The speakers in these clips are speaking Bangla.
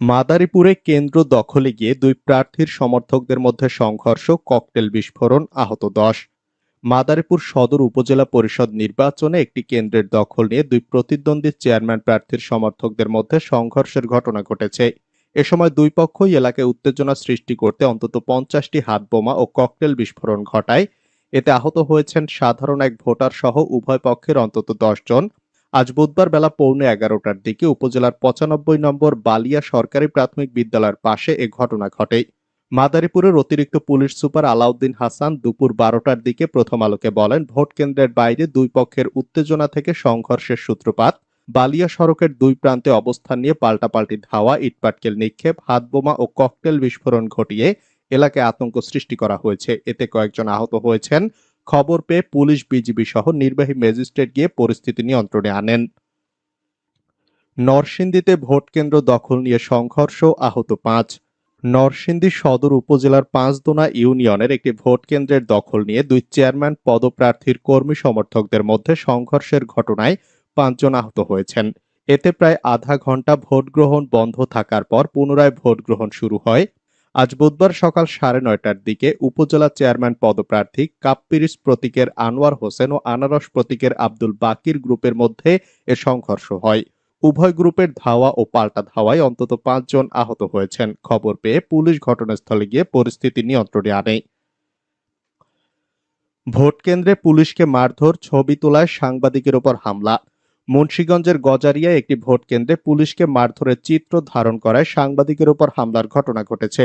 মাদারীপুরে কেন্দ্র দখলে গিয়ে দুই প্রার্থীর সমর্থকদের মধ্যে সংঘর্ষ, ককটেল বিস্ফোরণ, আহত দশ। মাদারীপুর সদর উপজেলা পরিষদ নির্বাচনে একটি কেন্দ্রের দখল নিয়ে দুই প্রতিদ্বন্দ্বী চেয়ারম্যান প্রার্থীর সমর্থকদের মধ্যে সংঘর্ষের ঘটনা ঘটেছে। এ সময় দুই পক্ষই এলাকায় উত্তেজনা সৃষ্টি করতে অন্তত পঞ্চাশটি হাতবোমা ও ককটেল বিস্ফোরণ ঘটায়। এতে আহত হয়েছেন সাধারণ এক ভোটার সহ উভয় পক্ষের অন্তত দশ জন। আজ বুধবার বেলা পৌনে এগারোটার দিকে উপজেলার পঁচানব্বই নম্বর বালিয়া সরকারি প্রাথমিক বিদ্যালয়ের পাশে এ ঘটনা ঘটে। মাদারীপুরের অতিরিক্ত পুলিশ সুপার আলাউদ্দিন হাসান দুপুর বারোটার দিকে প্রথম আলোকে বলেন, ভোট কেন্দ্রের বাইরে দুই পক্ষের উত্তেজনা থেকে সংঘর্ষের সূত্রপাত। বালিয়া সড়কের দুই প্রান্তে অবস্থান নিয়ে পাল্টাপাল্টি ধাওয়া, ইটপাটকেল নিক্ষেপ, হাতবোমা ও ককটেল বিস্ফোরণ ঘটিয়ে এলাকায় আতঙ্ক সৃষ্টি করা হয়েছে। এতে কয়েকজন আহত হয়েছেন। খবর পেয়ে পুলিশ বিজিবি সহ নির্বাহী ম্যাজিস্ট্রেট গিয়ে পরিস্থিতি নিয়ন্ত্রণে আনেন। নরসিংদীতে ভোট কেন্দ্র দখল নিয়ে সংঘর্ষ, আহত পাঁচ। নরসিংদী সদর উপজেলার পাঁচদোনা ইউনিয়নের একটি ভোট কেন্দ্রের দখল নিয়ে দুই চেয়ারম্যান, পদপ্রার্থীর কর্মী সমর্থকদের মধ্যে সংঘর্ষের ঘটনায় পাঁচজন আহত হয়েছেন। এতে প্রায় আধা ঘণ্টা ভোট গ্রহণ বন্ধ থাকার পর পুনরায় ভোট গ্রহণ শুরু হয় আজ বুধবার সকাল সাড়ে নয়টার দিকে উপজেলা চেয়ারম্যান পদপ্রার্থী কাপ্পিরিস প্রতীকের আনোয়ার হোসেন ও আনারস প্রতীকের আব্দুল বাকির গ্রুপের মধ্যে এ সংঘর্ষ হয়। উভয় গ্রুপের ধাওয়া ও পাল্টা ধাওয়ায় অন্তত পাঁচজন আহত হয়েছেন। খবর পেয়ে পুলিশ ঘটনাস্থলে গিয়ে পরিস্থিতি নিয়ন্ত্রণে আনে। ভোট কেন্দ্রে পুলিশকে মারধর, ছবি তোলায় সাংবাদিকের ওপর হামলা। মুন্সীগঞ্জের গজারিয়ায় একটি ভোট কেন্দ্রে পুলিশকে মারধরের চিত্র ধারণ করায় সাংবাদিকের উপর হামলার ঘটনা ঘটেছে।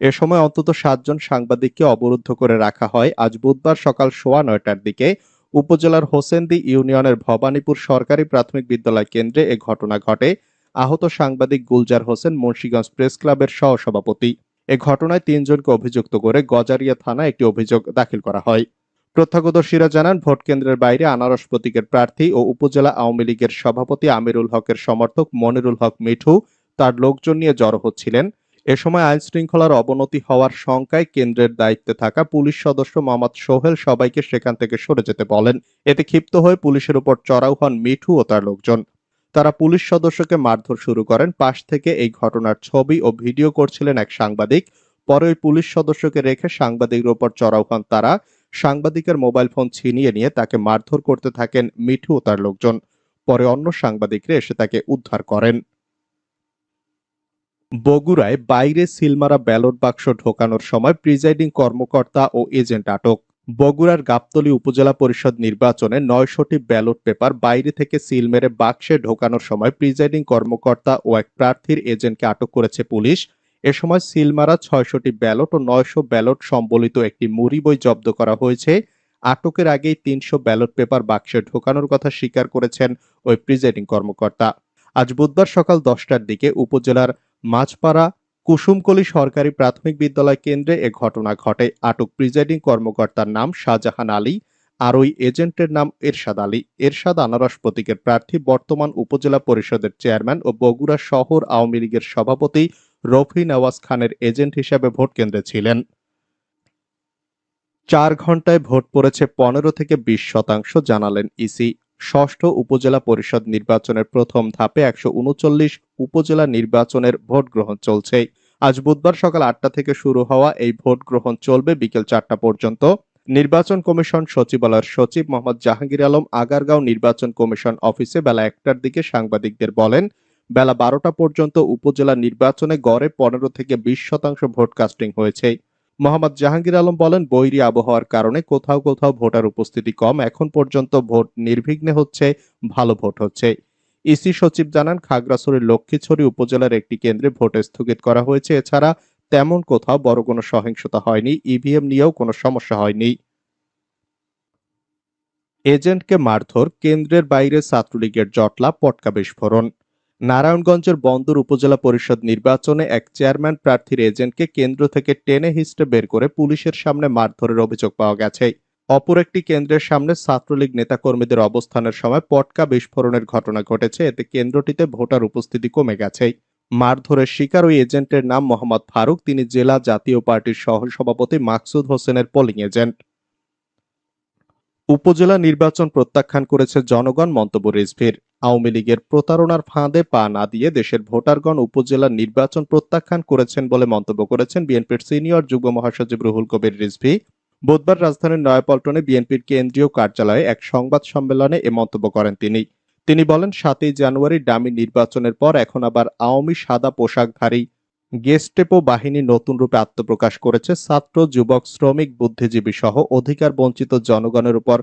এ সময় অন্তত সাতজন সাংবাদিককে অবরুদ্ধ করে রাখা হয়। আজ বুধবার সকাল সোয়া নয়টার দিকে উপজেলার হোসেন্দি ইউনিয়নের ভবানীপুর সরকারি প্রাথমিক বিদ্যালয় কেন্দ্রে এ ঘটনা ঘটে। আহত সাংবাদিক গুলজার হোসেন মুন্সীগঞ্জ প্রেস ক্লাবের সহসভাপতি। এ ঘটনায় তিনজনকে অভিযুক্ত করে গজারিয়া থানায় একটি অভিযোগ দাখিল করা হয়। প্রত্যক্ষদর্শীরা জানান, ভোট কেন্দ্রের বাইরে আনারস প্রতীকের প্রার্থী ও উপজেলা আওয়ামী লীগের সভাপতি আমিরুল হকের সমর্থক মনিরুল হক মিঠু তার লোকজন নিয়ে জড়ো হচ্ছিলেন। এ সময় আইন শৃঙ্খলার অবনতি হওয়ার শঙ্কায় কেন্দ্রের দায়িত্বে থাকা পুলিশ সদস্য মোহাম্মদ সোহেল সবাইকে সেখান থেকে সরে যেতে বলেন। এতে ক্ষিপ্ত হয়ে পুলিশের উপর চড়াও হন মিঠু ও তার লোকজন। তারা পুলিশ সদস্যকে মারধর শুরু করেন। পাশ থেকে এই ঘটনার ছবি ও ভিডিও করছিলেন এক সাংবাদিক। পরে ওই পুলিশ সদস্যকে রেখে সাংবাদিকের উপর চড়াও হন তারা। সাংবাদিকের মোবাইল ফোন ছিনিয়ে নিয়ে তাকে মারধর করতে থাকেন মিঠু ও তার লোকজন। পরে অন্য সাংবাদিকরা এসে তাকে উদ্ধার করেন। বগুড়ায় বাইরে সিলমারা ব্যালট বাক্স ঢোকানোর সময় প্রিজাইডিং কর্মকর্তা ও এজেন্ট আটক। বগুড়ার গাবতলী উপজেলা পরিষদ নির্বাচনে নয়শটি ব্যালট পেপার বাইরে থেকে সিল মেরে বাক্সে ঢোকানোর সময় প্রিজাইডিং কর্মকর্তা ও এক প্রার্থীর এজেন্টকে আটক করেছে পুলিশ। এ সময় সিলমারা ছয়শটি ব্যালট ও নয়শো ব্যালট সম্বলিত একটি মুড়ি বই জব্দ করা হয়েছে। আটকের আগেই তিনশো ব্যালট পেপার বাক্সে ঢোকানোর কথা স্বীকার করেছেন ওই প্রিজাইডিং কর্মকর্তা। আজ বুধবার সকাল দশটার দিকে উপজেলার মাছপাড়া কুসুমকলি সরকারি প্রাথমিক বিদ্যালয় কেন্দ্রে এ ঘটনা ঘটে। আটক প্রিজাইডিং কর্মকর্তার নাম শাহজাহান আলী আর ওই এজেন্টের নাম এরশাদ আলী। এরশাদ আনারস প্রতীকের প্রার্থী বর্তমান উপজেলা পরিষদের চেয়ারম্যান ও বগুড়া শহর আওয়ামী লীগের সভাপতি রফি নওয়াজ খানের এজেন্ট হিসেবে ভোট কেন্দ্রে ছিলেন। চার ঘন্টায় ভোট পড়েছে পনেরো থেকে বিশ শতাংশ, জানালেন ইসি। ষষ্ঠ উপজেলা পরিষদ নির্বাচনের প্রথম ধাপে একশো উনচল্লিশ উপজেলা নির্বাচনের ভোট গ্রহণ চলছে। আজ বুধবার সকাল আটটা থেকে শুরু হওয়া এই ভোট গ্রহণ চলবে বিকেল চারটা পর্যন্ত। নির্বাচন কমিশন সচিবালয়ের সচিব মোহাম্মদ জাহাঙ্গীর আলম আগারগাঁও নির্বাচন কমিশন অফিসে বেলা একটার দিকে সাংবাদিকদের বলেন বেলা বারোটা পর্যন্ত উপজেলা নির্বাচনে গড়ে পনেরো থেকে বিশ শতাংশ ভোট কাস্টিং হয়েছে। মোহাম্মদ জাহাঙ্গীর আলম বলেন, বৈরি আবহাওয়ার কারণে কোথাও কোথাও ভোটার উপস্থিতি কম। এখন পর্যন্ত ভোট নির্বিঘ্নে হচ্ছে, ভালো ভোট হচ্ছে। ইসি সচিব জানান, খাগড়াছড়ির লক্ষ্মীছড়ি উপজেলার একটি কেন্দ্রে ভোট স্থগিত করা হয়েছে। এছাড়া তেমন কোথাও বড় কোনো সহিংসতা হয়নি, ইভিএম নিয়েও কোনো সমস্যা হয়নি। এজেন্টকে মারধর, কেন্দ্রের বাইরে ছাত্রলীগের জটলা, পটকা বিস্ফোরণ। নারায়ণগঞ্জের বন্দর উপজেলা পরিষদ নির্বাচনে এক চেয়ারম্যান প্রার্থীর এজেন্টকে কেন্দ্র থেকে টেনে হিস্টে বের করে পুলিশের সামনে মারধরের অভিযোগ পাওয়া গেছে। অপর একটি কেন্দ্রের সামনে ছাত্রলীগ নেতাকর্মীদের অবস্থানের সময় পটকা বিস্ফোরণের ঘটনা ঘটেছে। এতে কেন্দ্রটিতে ভোটার উপস্থিতি কমে গেছে। মারধরের শিকার ওই এজেন্টের নাম মোহাম্মদ ফারুক। তিনি জেলা জাতীয় পার্টির সহসভাপতি মাকসুদ হোসেনের পোলিং এজেন্ট। উপজেলা নির্বাচন প্রত্যাখ্যান করেছে জনগণ, মন্তব্য রিজভির। আওয়ামী লীগের প্রতারণার ফাঁদে পা না দিয়ে দেশের ভোটারগণ উপজেলা নির্বাচন প্রত্যাখ্যান করেছেন বলে মন্তব্য করেছেন বিএনপির সিনিয়র যুগ্ম মহাসচিব রুহুল কবির রিজভী। বুধবার রাজধানীর নয়াপল্টনে বিএনপির কেন্দ্রীয় কার্যালয়ে এক সংবাদ সম্মেলনে এ মন্তব্য করেন তিনি। তিনি বলেন, সাতই জানুয়ারি ডামি নির্বাচনের পর এখন আবার আওয়ামী সাদা পোশাকধারী গেস্টেপো বাহিনী নতুন রূপে আত্মপ্রকাশ করেছে। ছাত্র, যুবক, শ্রমিক, বুদ্ধিজীবী সহ অধিকার বঞ্চিত জনগণের উপর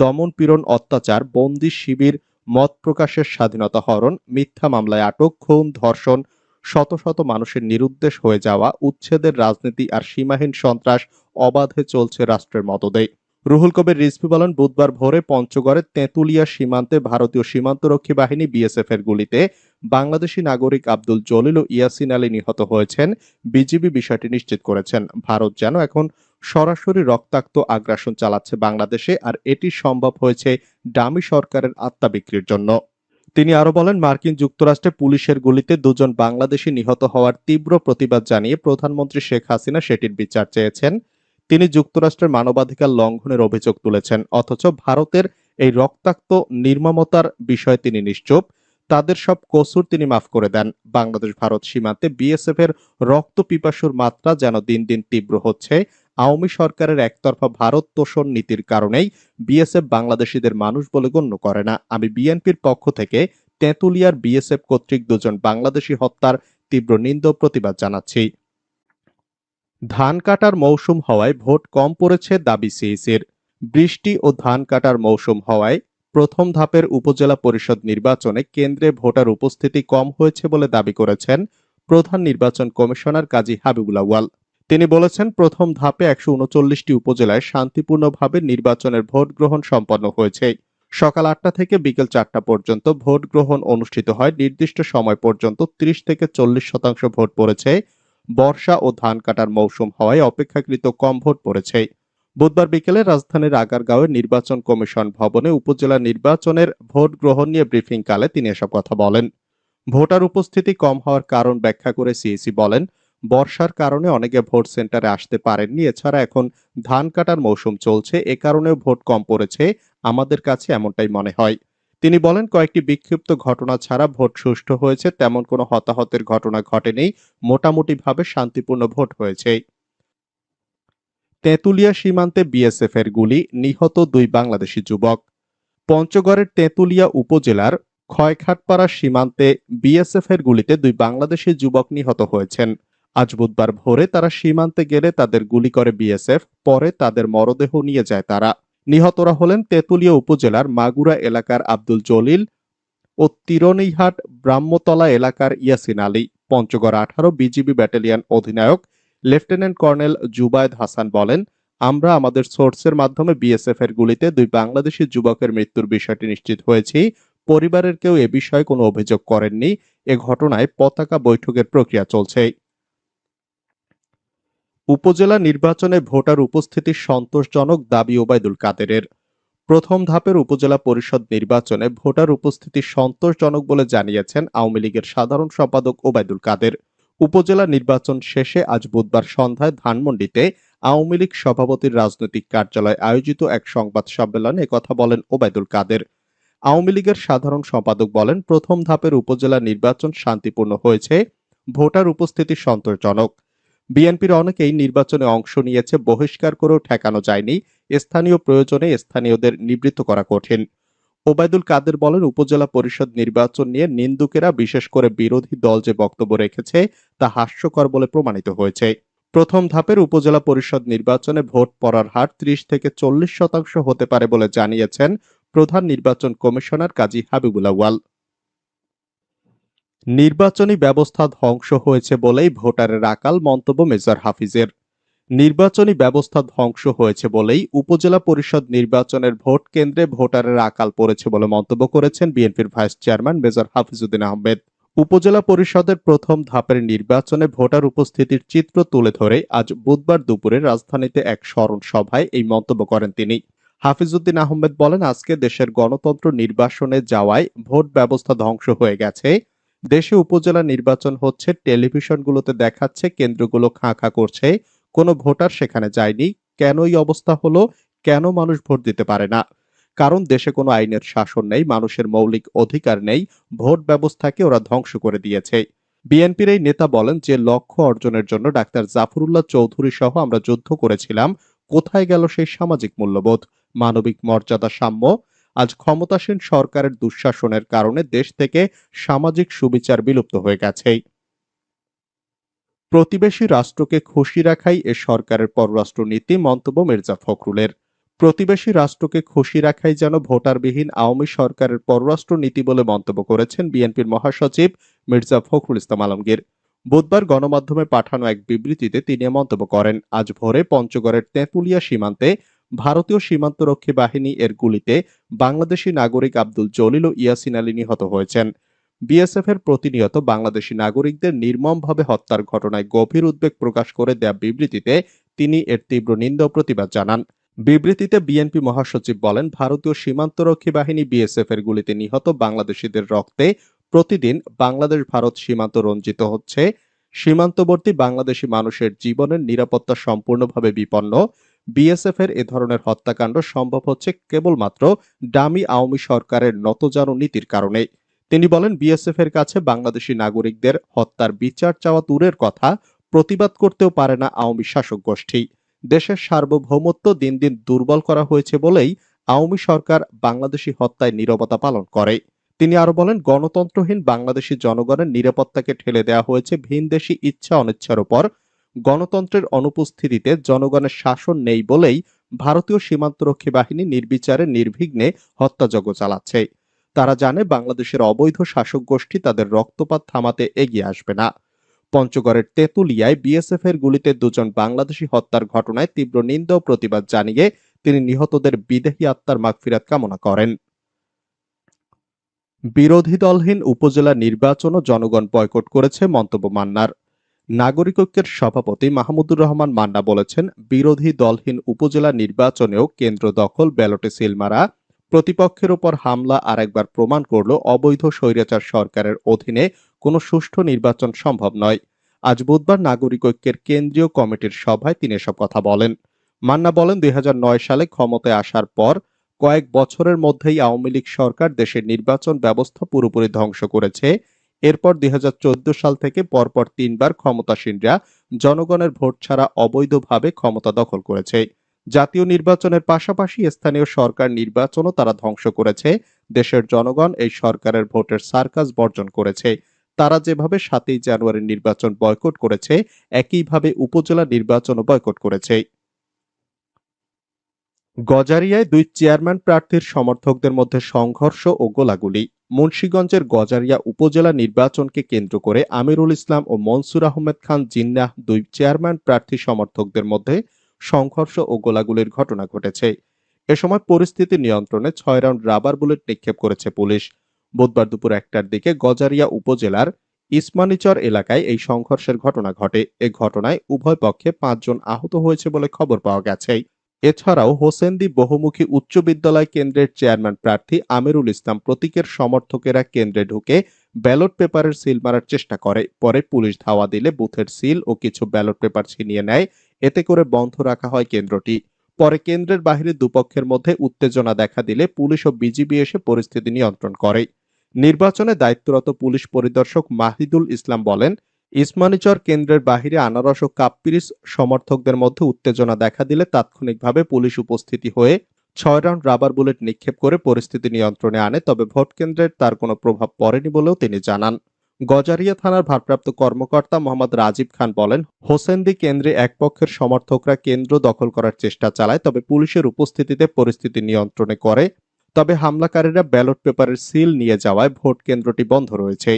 দমন পীড়ন, অত্যাচার, বন্দি শিবির মত প্রকাশের স্বাধীনতা হরণ, মিথ্যা মামলায় আটক, খুন, ধর্ষণ, শত শত মানুষের নিরুদ্দেশ হয়ে যাওয়া, উচ্ছেদের রাজনীতি আর সীমাহীন সন্ত্রাস অবাধে চলছে রাষ্ট্রের মতদেই রুহুল কবির রিজভি বলেন, বুধবার ভোরে পঞ্চগড়ের তেঁতুলিয়া সীমান্তে ভারতীয় সীমান্তরক্ষী বাহিনী বিএসএফ এর গুলিতে বাংলাদেশি নাগরিক আব্দুল জলিল ও ইয়াসিন আলী নিহত হয়েছেন। বিজিবি বিষয়টি নিশ্চিত করেছেন। ভারত যেন এখন সরাসরি রক্তাক্ত আগ্রাসন চালাচ্ছে বাংলাদেশে আর এটি সম্ভব হয়েছে ডামি সরকারের আত্মা বিক্রির জন্য। তিনি আরও বলেন, মার্কিন যুক্তরাষ্ট্রে পুলিশের গুলিতে দুজন বাংলাদেশি নিহত হওয়ার তীব্র প্রতিবাদ জানিয়ে প্রধানমন্ত্রী শেখ হাসিনা সেটির বিচার চেয়েছেন। তিনি যুক্তরাষ্ট্রের মানবাধিকার লঙ্ঘনের অভিযোগ তুলেছেন, অথচ ভারতের এই রক্তাক্ত নির্মমতার বিষয়ে তিনি নিশ্চুপ। তাদের সব কসুর তিনি মাফ করে দেন। বাংলাদেশ ভারত সীমান্তে বিএসএফ এর রক্ত পিপাসুর মাত্রা যেন দিন দিন তীব্র হচ্ছে আওয়ামী সরকারের একতরফা ভারত তোষণ নীতির কারণেই বিএসএফ বাংলাদেশিদের মানুষ বলে গণ্য করে না। আমি বিএনপির পক্ষ থেকে তেঁতুলিয়ার বিএসএফ কর্তৃক দুজন বাংলাদেশি হত্যার তীব্র নিন্দ প্রতিবাদ জানাচ্ছি। ধান কাটার মৌসুম হওয়ায় ভোট কম পড়েছে দাবি সিইসির। বৃষ্টি ও ধান কাটার মৌসুম হওয়ায় প্রথম ধাপের উপজেলা পরিষদ নির্বাচনে কেন্দ্রে ভোটার উপস্থিতি কম হয়েছে বলে দাবি করেছেন প্রধান নির্বাচন কমিশনার কাজী হাবিবুল আউয়াল। তিনি বলেছেন, প্রথম ধাপে একশো উনচল্লিশটি উপজেলায় শান্তিপূর্ণভাবে নির্বাচনের ভোট গ্রহণ সম্পন্ন হয়েছে। সকাল আটটা থেকে বিকেল চারটা পর্যন্ত ভোট গ্রহণ অনুষ্ঠিত হয়। নির্দিষ্ট সময় পর্যন্ত ত্রিশ থেকে চল্লিশ শতাংশ ভোট পড়েছে। বর্ষা ও ধান কাটার মৌসুম হওয়ায় অপেক্ষাকৃত কম ভোট পড়েছে। বুধবার বিকেলে রাজধানীর আগারগাঁওয়ের নির্বাচন কমিশন ভবনে উপজেলা নির্বাচনের ভোট গ্রহণ নিয়ে ব্রিফিং কালে তিনি এসব কথা বলেন। ভোটার উপস্থিতি কম হওয়ার কারণ ব্যাখ্যা করে সিইসি বলেন বর্ষার কারণে অনেকে ভোট সেন্টারে আসতে পারেননি। এছাড়া এখন ধান কাটার মৌসুম চলছে। এ কারণেও ভোট কম পড়েছে। আমাদের কাছে এমনটাই মনে হয়। তিনি বলেন, কয়েকটি বিক্ষিপ্ত ঘটনা ছাড়া ভোট সুষ্ঠু হয়েছে। তেমন কোনো হতাহতের ঘটনা ঘটেনি। মোটামুটিভাবে শান্তিপূর্ণ ভোট হয়েছে। তেঁতুলিয়া সীমান্তে বিএসএফ এর গুলি, নিহত দুই বাংলাদেশি যুবক। পঞ্চগড়ের তেঁতুলিয়া উপজেলার ক্ষয়খাটপাড়া সীমান্তে বিএসএফ এর গুলিতে দুই বাংলাদেশি যুবক নিহত হয়েছেন। আজ বুধবার ভোরে তারা সীমান্তে গেলে তাদের গুলি করে বিএসএফ, পরে তাদের মরদেহ নিয়ে যায় তারা। নিহতরা হলেন তেঁতুলিয়া উপজেলার মাগুরা এলাকার আব্দুল জলিল ও তিরনিহাট ব্রাহ্মতলা এলাকার ইয়াসিন আলী। পঞ্চগড় আঠারো বিজিবি ব্যাটালিয়ন অধিনায়ক লেফটেন্যান্ট কর্নেল জুবায়েদ হাসান বলেন, আমরা আমাদের সোর্সের মাধ্যমে বিএসএফ এর গুলিতে দুই বাংলাদেশি যুবকের মৃত্যুর বিষয়টি নিশ্চিত হয়েছি। পরিবারের কেউ এ বিষয়ে কোনো অভিযোগ করেননি। এ ঘটনায় পতাকা বৈঠকের প্রক্রিয়া চলছে। উপজেলা নির্বাচনে ভোটার উপস্থিতি সন্তোষজনক দাবি ওবায়দুল কাদেরের। প্রথম ধাপের উপজেলা পরিষদ নির্বাচনে ভোটার উপস্থিতি সন্তোষজনক বলে জানিয়েছেন আওয়ামী লীগের সাধারণ সম্পাদক ওবায়দুল কাদের। উপজেলা নির্বাচন শেষে আজ বুধবার সন্ধ্যায় ধানমন্ডিতে আওয়ামী লীগ সভাপতির রাজনৈতিক কার্যালয়ে আয়োজিত এক সংবাদ সম্মেলনে কথা বলেন ওবায়দুল কাদের। আওয়ামী লীগের সাধারণ সম্পাদক বলেন, প্রথম ধাপের উপজেলা নির্বাচন শান্তিপূর্ণ হয়েছে, ভোটার উপস্থিতি সন্তোষজনক। বিএনপির অনেকেই নির্বাচনে অংশ নিয়েছে, বহিষ্কার করেও ঠেকানো যায়নি। স্থানীয় প্রয়োজনে স্থানীয়দের নিবৃত্ত করা কঠিন। ওবায়দুল কাদের বলেন, উপজেলা পরিষদ নির্বাচন নিয়ে নিন্দুকেরা বিশেষ করে বিরোধী দল যে বক্তব্য রেখেছে, তা হাস্যকর বলে প্রমাণিত হয়েছে। প্রথম ধাপের উপজেলা পরিষদ নির্বাচনে ভোট পড়ার হার ত্রিশ থেকে চল্লিশ শতাংশ হতে পারে বলে জানিয়েছেন প্রধান নির্বাচন কমিশনার কাজী হাবিবুল আউয়াল। নির্বাচনী ব্যবস্থা ধ্বংস হয়েছে বলেই ভোটারের আকাল মন্তব্য মেজর হাফিজের। নির্বাচনী ব্যবস্থা ধ্বংস হয়েছে বলেই উপজেলা পরিষদ নির্বাচনের ভোট কেন্দ্রে ভোটারের আকাল পড়েছে বলে মন্তব্য করেছেন বিএনপির vice chairman major Hafizuddin Ahmed. উপজেলা পরিষদের প্রথম ধাপের নির্বাচনে ভোটার উপস্থিতির চিত্র তুলে ধরে আজ বুধবার দুপুরে রাজধানীতে এক স্মরণ সভায় এই মন্তব্য করেন তিনি। হাফিজউদ্দিন আহমেদ বলেন, আজকে দেশের গণতন্ত্র নির্বাসনে যাওয়ায় ভোট ব্যবস্থা ধ্বংস হয়ে গেছে। দেশে উপজেলা নির্বাচন হচ্ছে, টেলিভিশনগুলোতে দেখাচ্ছে, কেন্দ্রগুলো খাঁ খাঁ করছে, কোনো ভোটার সেখানে যায়নি। কেন এই অবস্থা হলো? কেন মানুষ ভোট দিতে পারে না? কারণ দেশে কোনো আইনের শাসন নেই, মানুষের মৌলিক অধিকার নেই, ভোট ব্যবস্থাকে ওরা ধ্বংস করে দিয়েছে। বিএনপির এই নেতা বলেন যে, লক্ষ্য অর্জনের জন্য ডাক্তার জাফরুল্লাহ চৌধুরী সহ আমরা যুদ্ধ করেছিলাম, কোথায় গেল সেই সামাজিক মূল্যবোধ? মানবিক মর্যাদা সাম্য? আজ ক্ষমতাসীন সরকারের দুঃশাসনের কারণে দেশ থেকে সামাজিক সুবিচার বিলুপ্ত হয়ে গেছে। প্রতিবেশী রাষ্ট্রকে খুশি রাখাই এ সরকারের পররাষ্ট্রনীতি মন্তব্য মির্জা ফখরুলের। প্রতিবেশী রাষ্ট্রকে খুশি রাখাই যেন ভোটারবিহীন আওয়ামী সরকারের পররাষ্ট্র নীতি বলে মন্তব্য করেছেন বিএনপির মহাসচিব মির্জা ফখরুল ইসলাম আলমগীর। বুধবার গণমাধ্যমে পাঠানো এক বিবৃতিতে তিনি মন্তব্য করেন, আজ ভোরে পঞ্চগড়ের তেঁতুলিয়া সীমান্তে ভারতীয় সীমান্তরক্ষী বাহিনী এর গুলিতে বাংলাদেশি নাগরিক আব্দুল জলিল ও ইয়াসিন আলী নিহত হয়েছেন। বিএসএফ এর প্রতিনিয়ত বাংলাদেশি নাগরিকদের নির্মমভাবে হত্যার ঘটনায় গভীর উদ্বেগ প্রকাশ করে দেয়া বিবৃতিতে তিনি এর তীব্র নিন্দা প্রতিবাদ জানান। বিবৃতিতে বিএনপি মহাসচিব বলেন, ভারতীয় সীমান্তরক্ষী বাহিনী বিএসএফ এর গুলিতে নিহত বাংলাদেশিদের রক্তে প্রতিদিন বাংলাদেশ ভারত সীমান্ত রঞ্জিত হচ্ছে। সীমান্তবর্তী বাংলাদেশি মানুষের জীবনের নিরাপত্তা সম্পূর্ণভাবে বিপন্ন। বিএসএফ এর এ ধরনের হত্যাকাণ্ড সম্ভব হচ্ছে কেবলমাত্র ডামি আওয়ামী সরকারের নতজানু নীতির কারণে তিনি বলেন বিএসএফ এর কাছে বাংলাদেশি নাগরিকদের হত্যার বিচার চাওয়া দূরের কথা, প্রতিবাদ করতেও পারে না আওয়ামী শাসক গোষ্ঠী। দেশের সার্বভৌমত্ব দিন দিন দুর্বল করা হয়েছে বলেই আওয়ামী সরকার বাংলাদেশি হত্যায় নীরবতা পালন করে। তিনি আরও বলেন, গণতন্ত্রহীন বাংলাদেশি জনগণের নিরাপত্তাকে ঠেলে দেওয়া হয়েছে ভিনদেশি ইচ্ছা অনিচ্ছার উপর গণতন্ত্রের অনুপস্থিতিতে জনগণের শাসন নেই বলেই ভারতীয় সীমান্তরক্ষী বাহিনী নির্বিচারে নির্বিঘ্নে হত্যাযজ্ঞ চালাচ্ছে। তারা জানে বাংলাদেশের অবৈধ শাসক গোষ্ঠী তাদের রক্তপাত থামাতে এগিয়ে আসবে না। পঞ্চগড়ের তেঁতুলিয়ায় বিএসএফ এর গুলিতে দুজন বাংলাদেশি হত্যার ঘটনায় তীব্র নিন্দা প্রতিবাদ জানিয়ে তিনি নিহতদের বিদেহী আত্মার মাগফিরাত কামনা করেন। বিরোধী দলহীন উপজেলা নির্বাচনও জনগণ বয়কট করেছে মন্তব্য মান্নার। নাগরিক ঐক্যের সভাপতি মাহমুদুর রহমান মান্না বলেছেন, বিরোধী দলহীন উপজেলা নির্বাচনেও কেন্দ্র দখল, ব্যালটে সিলমারা প্রতিপক্ষের উপর হামলা আরেকবার প্রমাণ করল অবৈধ স্বৈরাচার সরকারের অধীনে কোনো সুষ্ঠু নির্বাচন সম্ভব নয়। আজ বুধবার নাগরিক ঐক্যের কেন্দ্রীয় কমিটির সভায় তিনি এসব কথা বলেন। মান্না বলেন, দুই হাজার নয় সালে ক্ষমতায় আসার পর কয়েক বছরের মধ্যেই আওয়ামী লীগ সরকার দেশের নির্বাচন ব্যবস্থা পুরোপুরি ধ্বংস করেছে। এরপর দুই হাজার চৌদ্দ সাল থেকে পরপর তিনবার ক্ষমতাসীনরা জনগণের ভোট ছাড়া অবৈধভাবে ক্ষমতা দখল করেছে। জাতীয় নির্বাচনের পাশাপাশি স্থানীয় সরকার নির্বাচনও তারা ধ্বংস করেছে। দেশের জনগণ এই সরকারের ভোটের সার্কাস বর্জন করেছে। তারা যেভাবে সাতই জানুয়ারি নির্বাচন বয়কট করেছে, একইভাবে উপজেলা নির্বাচনও বয়কট করেছে। গজারিয়ায় দুই চেয়ারম্যান প্রার্থীর সমর্থকদের মধ্যে সংঘর্ষ ও গোলাগুলি। মুন্সীগঞ্জের গজারিয়া উপজেলা নির্বাচনকে কেন্দ্র করে আমিরুল ইসলাম ও মনসুর আহমেদ খান জিন্নাহ দুই চেয়ারম্যান প্রার্থী সমর্থকদের মধ্যে সংঘর্ষ ও গোলাগুলির ঘটনা ঘটেছে। এ সময় পরিস্থিতি নিয়ন্ত্রণে ছয় রাউন্ড রাবার বুলেট নিক্ষেপ করেছে পুলিশ। বুধবার দুপুর একটার দিকে গজারিয়া উপজেলার ইসমানিচর এলাকায় এই সংঘর্ষের ঘটনা ঘটে। এ ঘটনায় উভয় পক্ষে পাঁচজন আহত হয়েছে বলে খবর পাওয়া গেছে। এছাড়াও হোসেন্দি বহুমুখী উচ্চ বিদ্যালয় কেন্দ্রের চেয়ারম্যান প্রার্থী আমিরুল ইসলাম প্রতীকের সমর্থকেরা কেন্দ্রে ঢুকে ব্যালট পেপারের সিল মারার চেষ্টা করে। পরে পুলিশ ধাওয়া দিলে বুথের সিল ও কিছু ব্যালট পেপার ছিনিয়ে নেয়। এতে করে বন্ধ রাখা হয় কেন্দ্রটি। পরে কেন্দ্রের বাহিরে দুপক্ষের মধ্যে উত্তেজনা দেখা দিলে পুলিশ ও বিজিবি এসে পরিস্থিতি নিয়ন্ত্রণ করে। নির্বাচনে দায়িত্বরত পুলিশ পরিদর্শক মাহিদুল ইসলাম বলেন ইসমানিচর কেন্দ্রের বাহিরে আনারস ও কাপ্পিরিস সমর্থকদের মধ্যে উত্তেজনা দেখা দিলে তাৎক্ষণিকভাবে পুলিশ উপস্থিতি হয়ে ছয় রাউন্ড রাবার বুলেট নিক্ষেপ করে পরিস্থিতি নিয়ন্ত্রণে আনে, তবে ভোট কেন্দ্রের তার কোনো প্রভাব পড়েনি বলেও তিনি জানান। গজারিয়া থানার ভারপ্রাপ্ত কর্মকর্তা মোহাম্মদ রাজীব খান বলেন, হোসেন্দি কেন্দ্রে এক পক্ষের সমর্থকরা কেন্দ্র দখল করার চেষ্টা চালায়, তবে পুলিশের উপস্থিতিতে পরিস্থিতি নিয়ন্ত্রণে করে, তবে হামলাকারীরা ব্যালট পেপারের সিল নিয়ে যাওয়ায় ভোট কেন্দ্রটি বন্ধ রয়েছে।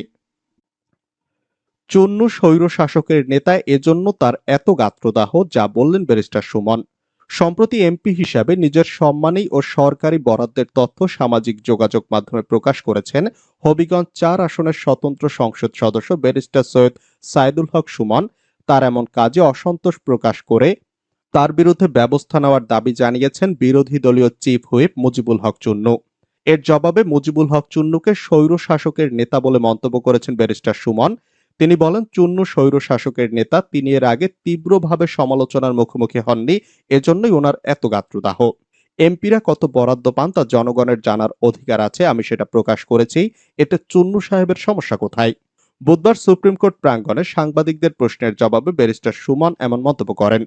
চুন্নু স্বৈর শাসকের নেতা এজন্য তার এত গাত্রদাহ, যা বললেন ব্যারিস্টার সুমন। সম্প্রতি এমপি হিসাবে নিজের সম্মানী ও সরকারি বরাদ্দের তথ্য সামাজিক যোগাযোগ মাধ্যমে প্রকাশ করেছেন হবিগঞ্জ চার আসনের স্বতন্ত্র সংসদ সদস্য ব্যারিস্টার সৈয়দ সাইদুল হক সুমন। তার এমন কাজে অসন্তোষ প্রকাশ করে তার বিরুদ্ধে ব্যবস্থা নেওয়ার দাবি জানিয়েছেন বিরোধী দলীয় চিফ হুইপ মুজিবুল হক চুন্নু। এর জবাবে মুজিবুল হক চুন্নুকে স্বৈর শাসকের নেতা বলে মন্তব্য করেছেন ব্যারিস্টার সুমন। তিনি বলেন চুন্নু স্বৈর শাসকের নেতা, তিনি এর আগে তীব্রভাবে সমালোচনার মুখোমুখি হননি, এজন্যই ওনার এত গাত্রদাহ এমপিরা কত বরাদ্দ পান তা জনগণের জানার অধিকার আছে, আমি সেটা প্রকাশ করেছি। এতে চুন্নু সাহেবের সমস্যা কোথায়? বুধবার সুপ্রিম কোর্ট প্রাঙ্গণে সাংবাদিকদের প্রশ্নের জবাবে ব্যারিস্টার সুমন এমন মন্তব্য করেন।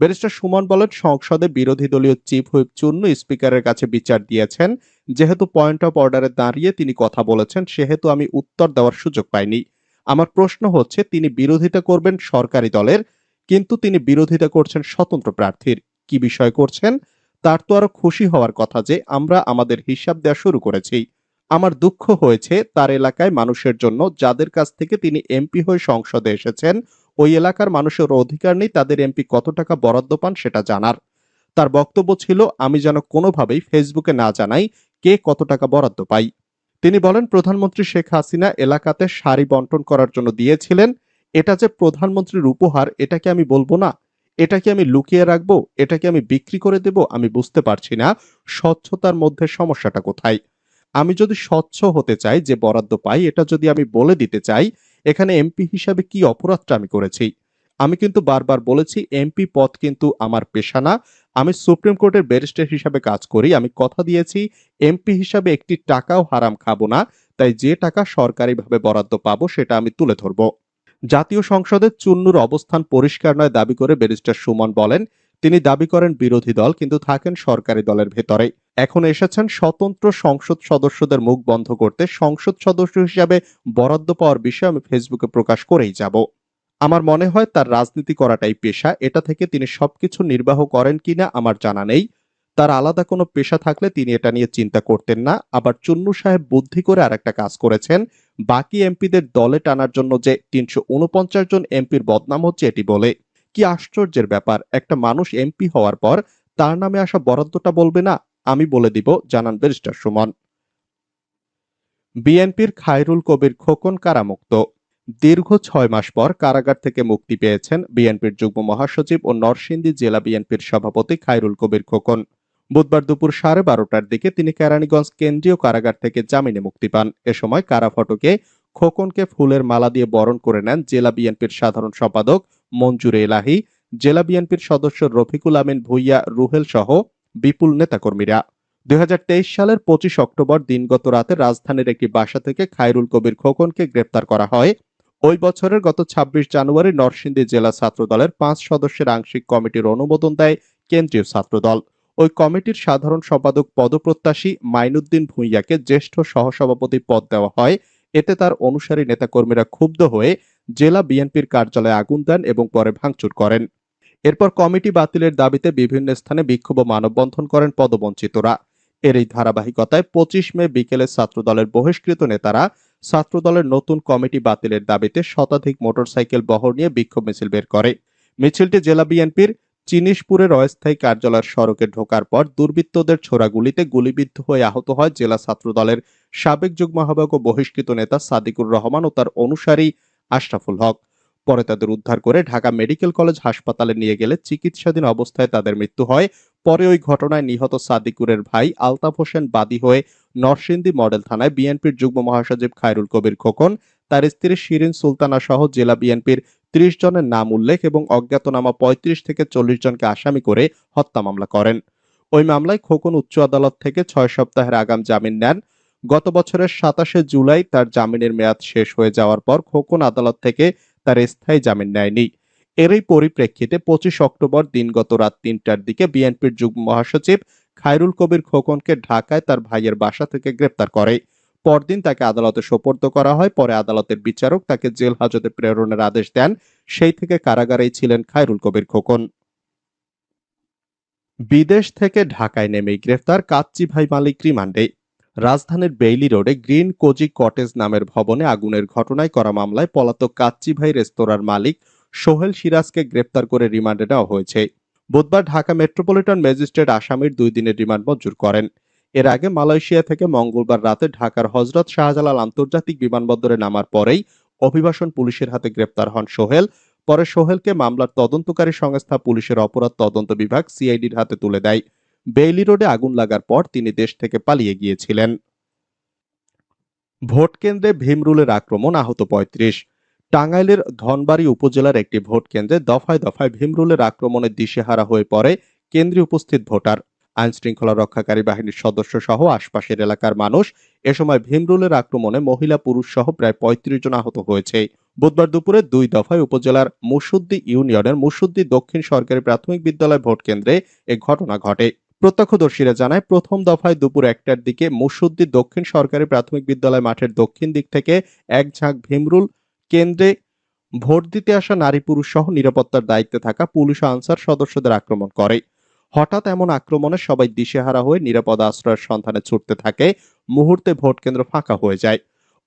ব্যারিস্টার সুমন বলেন, সংসদে বিরোধী দলীয় চিফ হুইপ চুন্নু স্পিকারের কাছে বিচার দিয়েছেন। যেহেতু পয়েন্ট অফ অর্ডারে দাঁড়িয়ে তিনি কথা বলেছেন, সেহেতু আমি উত্তর দেওয়ার সুযোগ পাইনি। আমার প্রশ্ন হচ্ছে, তিনি বিরোধিতা করবেন সরকারি দলের, কিন্তু তিনি বিরোধিতা করছেন স্বতন্ত্র প্রার্থীর। কি বিষয় করছেন? তার তো আরও খুশি হওয়ার কথা যে, আমরা আমাদের হিসাব দেওয়া শুরু করেছি। আমার দুঃখ হয়েছে তার এলাকায় মানুষের জন্য, যাদের কাছ থেকে তিনি এমপি হয়ে সংসদে এসেছেন, ওই এলাকার মানুষের অধিকার নেই, তাদের এমপি কত টাকা বরাদ্দ পান সেটা জানার। তার বক্তব্য ছিল, আমি যেন কোনোভাবেই ফেসবুকে না জানাই কে কত টাকা বরাদ্দ পাই তিনি বলেন, প্রধানমন্ত্রী শেখ হাসিনা এলাকাতে শাড়ি বন্টন করার জন্য দিয়েছিলেন। এটা যে প্রধানমন্ত্রীর উপহার এটাকে আমি বলব না? এটাকে আমি লুকিয়ে রাখব? এটাকে আমি বিক্রি করে দেব? আমি বুঝতে পারছি না। স্বচ্ছতার মধ্যে সমস্যাটা কোথায়? আমি যদি স্বচ্ছ হতে চাই, যে বরাদ্দ পাই, এটা যদি আমি বলে দিতে চাই, এখানে এমপি হিসাবে কি অপরাধটা আমি করেছি? আমি কিন্তু বারবার বলেছি, এমপি পদ কিন্তু আমার পেশা না। আমি সুপ্রিম কোর্টের ব্যারিস্টার হিসাবে কাজ করি, আমি কথা দিয়েছি, এমপি হিসাবে একটি টাকাও হারাম খাব না, তাই যে টাকা সরকারিভাবে বরাদ্দ পাবো সেটা আমি তুলে ধরবো। জাতীয় সংসদে চুন্নুর অবস্থান পরিষ্কার নয় দাবি করে ব্যারিস্টার সুমন বলেন, তিনি দাবি করেন বিরোধী দল কিন্তু থাকেন সরকারি দলের ভেতরে। এখন এসেছেন স্বতন্ত্র সংসদ সদস্যদের মুখ বন্ধ করতে সংসদ সদস্য হিসাবে বরাদ্দ পাওয়ার বিষয়ে আমি ফেসবুকে প্রকাশ করেই যাব। আমার মনে হয় তার রাজনীতি করাটাই পেশা। এটা থেকে তিনি সবকিছু নির্বাহ করেন কিনা আমার জানা নেই। তার আলাদা কোনো পেশা থাকলে তিনি এটা নিয়ে চিন্তা করতেন না। আবার চুন্নু সাহেব বুদ্ধি করে আরেকটা কাজ করেছেন। বাকি এমপিদের দলে টানার জন্য যে তিনশো উনপঞ্চাশ জন এমপির বদনাম হচ্ছে এটি বলে। কি আশ্চর্যের ব্যাপার, একটা মানুষ এমপি হওয়ার পর তার নামে আসা বরাদ্দটা বলবে না? আমি বলে দিব, জানান ব্যারিস্টার সুমন। বিএনপির খায়রুল কবির খোকন কারামুক্ত। দীর্ঘ ছয় মাস পর কারাগার থেকে মুক্তি পেয়েছেন বিএনপির যুগ্ম মহাসচিব ও নরসিংদী জেলা বিএনপির সভাপতি খায়রুল কবির খোকন। বুধবার দুপুর সাড়ে বারোটার দিকে তিনি কেরানীগঞ্জ কেন্দ্রীয় কারাগার থেকে জামিনে মুক্তি পান। এ সময় কারা ফটকে খোকনকে ফুলের মালা দিয়ে বরণ করে নেন জেলা বিএনপির সাধারণ সম্পাদক মঞ্জুরে এলাহি, জেলা বিএনপির সদস্য রফিকুল আমিন ভুইয়া, রুহেল সহ বিপুল নেতাকর্মীরা। দুই হাজার তেইশ সালের পঁচিশ অক্টোবর দিনগত রাতে রাজধানীর একটি বাসা থেকে খায়রুল কবির খোকনকে গ্রেপ্তার করা হয়। ওই বছরের গত ২৬ জানুয়ারি নরসিংদী জেলা ছাত্রদলের পাঁচ সদস্যের আংশিক কমিটির অনুমোদন দেয় কেন্দ্রীয় ছাত্রদল। ওই কমিটির সাধারণ সম্পাদক পদপ্রত্যাশী মাইনুদ্দিন ভুঁইয়াকে জ্যেষ্ঠ সহসভাপতি পদ দেওয়া হয়। এতে তার অনুসারী নেতাকর্মীরা ক্ষুব্ধ হয়ে জেলা বিএনপির কার্যালয়ে আগুন দেন এবং পরে ভাঙচুর করেন। এরপর কমিটি বাতিলের দাবিতে বিভিন্ন স্থানে বিক্ষোভ মানববন্ধন করেন পদবঞ্চিতরা। এর এই ধারাবাহিকতায় পঁচিশ মে বিকেলে ছাত্রদলের বহিষ্কৃত নেতারা ছাত্রদলের নতুন কমিটি বাতিলের দাবিতে শতাধিক মোটরসাইকেল বহর নিয়ে বিক্ষোভ মিছিল বের করে। মিছিলটি জেলা বিএনপির চিনিশপুরের অস্থায়ী কার্যালয়ের সড়কে ঢোকার পর দুর্বৃত্তদের ছোড়া গুলিতে গুলিবিদ্ধ হয়ে আহত হয় জেলা ছাত্রদলের সাবেক যুগ্ম আহ্বায়ক ও বহিষ্কৃত নেতা সাদিকুর রহমান ও তার অনুসারী আশরাফুল হক। পরে তাদের উদ্ধার করে ঢাকা মেডিকেল কলেজ হাসপাতালে নিয়ে গেলে চিকিৎসাধীন অবস্থায় তাদের মৃত্যু হয় পরে ওই ঘটনায় নিহত সাদিকুরের ভাই আলতাফ হোসেন বাদী হয়ে নরসিংদী মডেল থানায় বিএনপির যুগ্ম মহাসচিব খায়রুল কবির খোকন, তার স্ত্রী শিরিন সুলতানা সহ জেলা বিএনপির ত্রিশ জনের নাম উল্লেখ এবং অজ্ঞাতনামা পঁয়ত্রিশ থেকে চল্লিশ জনকে আসামি করে হত্যা মামলা করেন। ওই মামলায় খোকন উচ্চ আদালত থেকে ছয় সপ্তাহের আগাম জামিন নেন। গত বছরের সাতাশে জুলাই তার জামিনের মেয়াদ শেষ হয়ে যাওয়ার পর খোকন আদালত থেকে তার স্থায়ী জামিন নেয়নি। এরই পরিপ্রেক্ষিতে পঁচিশ অক্টোবর দিনগত রাত তিনটার দিকে বিএনপির যুগ্ম মহাসচিব খায়রুল কবির খোকনকে ঢাকায় তার ভাইয়ের বাসা থেকে গ্রেপ্তার করে। পরদিন তাকে আদালতে সোপর্দ করা হয়, পরে আদালতের বিচারক তাকে জেল হাজতে প্রেরণের আদেশ দেন। সেই থেকে কারাগারেই ছিলেন খায়রুল কবির খোকন। বিদেশ থেকে ঢাকায় নেমেই গ্রেফতার কাচ্চি ভাই মালিক রিমান্ডে। রাজধানীর বেইলি রোডে গ্রিন কোজি কটেজ নামের ভবনে আগুনের ঘটনায় করা মামলায় পলাতক কাচ্চি ভাই রেস্তোরাঁর মালিক সোহেল সিরাজকে গ্রেপ্তার করে রিমান্ডে নেওয়া হয়েছে। বুধবার ঢাকা মেট্রোপলিটন ম্যাজিস্ট্রেট আসামির দুই দিনের রিমান্ড মঞ্জুর করেন। এর আগে মালয়েশিয়া থেকে মঙ্গলবার রাতে ঢাকার হজরত শাহজালাল আন্তর্জাতিক বিমানবন্দরে নামার পরেই অভিবাসন পুলিশের হাতে গ্রেপ্তার হন সোহেল। পরে সোহেলকে মামলার তদন্তকারী সংস্থা পুলিশের অপরাধ তদন্ত বিভাগ সিআইডির হাতে তুলে দেয়। বেইলি রোডে আগুন লাগার পর তিনি দেশ থেকে পালিয়ে গিয়েছিলেন। ভোট কেন্দ্রে ভীমরুলের আক্রমণ আহত পঁয়ত্রিশ। টাঙ্গাইলের ধনবাড়ি উপজেলার একটি ভোট কেন্দ্রে দফায় দফায় ভীমরুলের আক্রমণে দিশেহারা হয়ে পড়ে কেন্দ্রে উপস্থিত ভোটার। আইন শৃঙ্খলা রক্ষাকারী বাহিনীর সদস্য সহ আশপাশের এলাকার মানুষ এ সময় ভীমরুলের আক্রমণে মহিলা পুরুষ সহ প্রায় পঁয়ত্রিশ জন আহত হয়েছে। বুধবার দুপুরে দুই দফায় উপজেলার মুসুদ্দি ইউনিয়নের মুসুদ্দি দক্ষিণ সরকারি প্রাথমিক বিদ্যালয় ভোট কেন্দ্রে এ ঘটনা ঘটে। প্রত্যক্ষদর্শীরা জানায়, প্রথম দফায় দুপুর একটার দিকে মুসুদ্দি দক্ষিণ সরকারি প্রাথমিক বিদ্যালয় মাঠের দক্ষিণ দিক থেকে এক ঝাঁক ভীমরুল কেন্দ্রে ভোট দিতে আসা নারী পুরুষ সহ নিরাপত্তার দায়িত্বে থাকা পুলিশ আনসার সদস্যদের আক্রমণ করে। হঠাৎ এমন আক্রমণে সবাই দিশেহারা হয়ে নিরাপদ আশ্রয়ের সন্ধানে ছুটতে থাকে। মুহূর্তে ভোট কেন্দ্র ফাঁকা হয়ে যায়।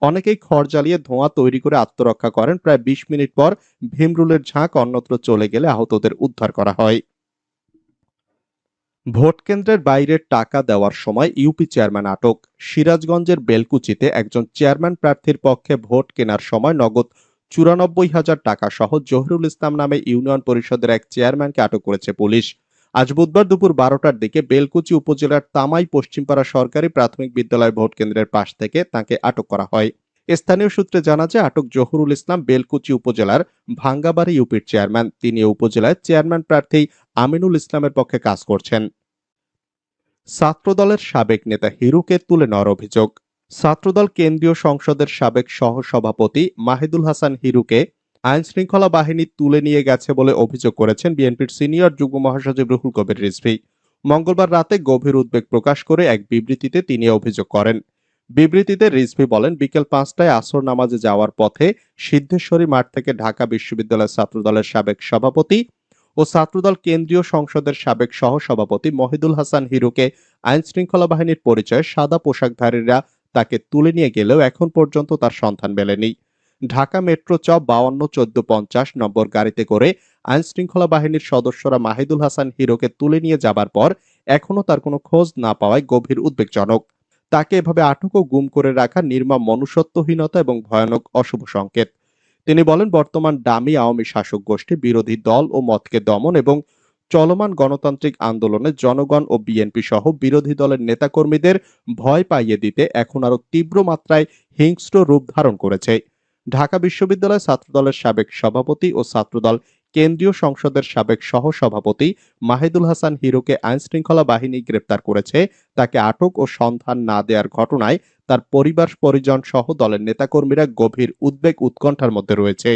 অনেকেই খড় জ্বালিয়ে ধোঁয়া তৈরি করে আত্মরক্ষা করেন। প্রায় বিশ মিনিট পর ভীমরুলের ঝাঁক অন্যত্র চলে গেলে আহতদের উদ্ধার করা হয়। ভোট কেন্দ্রের বাইরে টাকা দেওয়ার সময় ইউপি চেয়ারম্যান আটক। সিরাজগঞ্জের বেলকুচিতে একজন চেয়ারম্যান প্রার্থীর পক্ষে ভোট কেনার সময় নগদ চুরানব্বই হাজার টাকা সহ জহিরুল ইসলাম নামে ইউনিয়ন পরিষদের এক চেয়ারম্যানকে আটক করেছে পুলিশ। আজ বুধবার দুপুর বারোটার দিকে বেলকুচি উপজেলার তামাই পশ্চিমপাড়া সরকারি প্রাথমিক বিদ্যালয় ভোট কেন্দ্রের পাশ থেকে তাকে আটক করা হয়। স্থানীয় সূত্রে জানা যায়, আটক জহুরুল ইসলাম বেলকুচি উপজেলার ভাঙ্গাবাড়ি ইউপির চেয়ারম্যান। তিনি উপজেলায় চেয়ারম্যান প্রার্থী আমিনুল ইসলামের পক্ষে কাজ করছেন। ছাত্রদলের সাবেক নেতা হিরুকে তুলে নেওয়ার অভিযোগ। ছাত্রদল কেন্দ্রীয় সংসদের সাবেক সহসভাপতি মাহিদুল হাসান হিরুকে আইন শৃঙ্খলা বাহিনী তুলে নিয়ে গেছে বলে অভিযোগ করেছেন বিএনপির সিনিয়র যুগ্ম মহাসচিব রুহুল কবির রিজভী। মঙ্গলবার রাতে গভীর উদ্বেগ প্রকাশ করে এক বিবৃতিতে তিনি অভিযোগ করেন। বিবৃতিতে রিজভী বলেন, বিকেল পাঁচটায় আসর নামাজে যাওয়ার পথে সিদ্ধেশ্বরী মাঠ থেকে ঢাকা বিশ্ববিদ্যালয় ছাত্রদলের সাবেক সভাপতি ও ছাত্রদল কেন্দ্রীয় সংসদের সাবেক সহসভাপতি মহিদুল হাসান হিরুকে আইন শৃঙ্খলা বাহিনীর পরিচয়ে সাদা পোশাকধারীরা তাকে তুলে নিয়ে গেলেও এখন পর্যন্ত তার সন্ধান মেলেনি। ঢাকা মেট্রো চ বাউন্ন চোদ্দ পঞ্চাশ নম্বর গাড়িতে করে আইন শৃঙ্খলা বাহিনীর সদস্যরা মাহিদুল হাসান হিরোকে তুলে নিয়ে যাবার পর এখনও তার কোনো খোঁজ না পাওয়ায় গভীর উদ্বেগজনক। তাকে এভাবে আটক ও গুম করে রাখা নির্মম মনুষ্যত্বহীনতা এবং ভয়ানক অশুভ সংকেত। তিনি বলেন, বর্তমান ডামি আওয়ামী শাসক গোষ্ঠী বিরোধী দল ও মতকে দমন এবং চলমান গণতান্ত্রিক আন্দোলনে জনগণ ও বিএনপি সহ বিরোধী দলের নেতাকর্মীদের ভয় পাইয়ে দিতে এখন আরও তীব্র মাত্রায় হিংস্র রূপ ধারণ করেছে। ঢাকা বিশ্ববিদ্যালয় ছাত্রদলের সাবেক সভাপতি ও ছাত্রদল কেন্দ্রীয় সংসদের সাবেক সহসভাপতি মাহিদুল হাসান হিরোকে আইনশৃঙ্খলা বাহিনী গ্রেপ্তার করেছে। তাকে আটক ও সন্ধান না দেওয়ার ঘটনায় তার পরিবার পরিজন সহ দলের নেতাকর্মীরা গভীর উদ্বেগ উৎকণ্ঠার মধ্যে রয়েছে।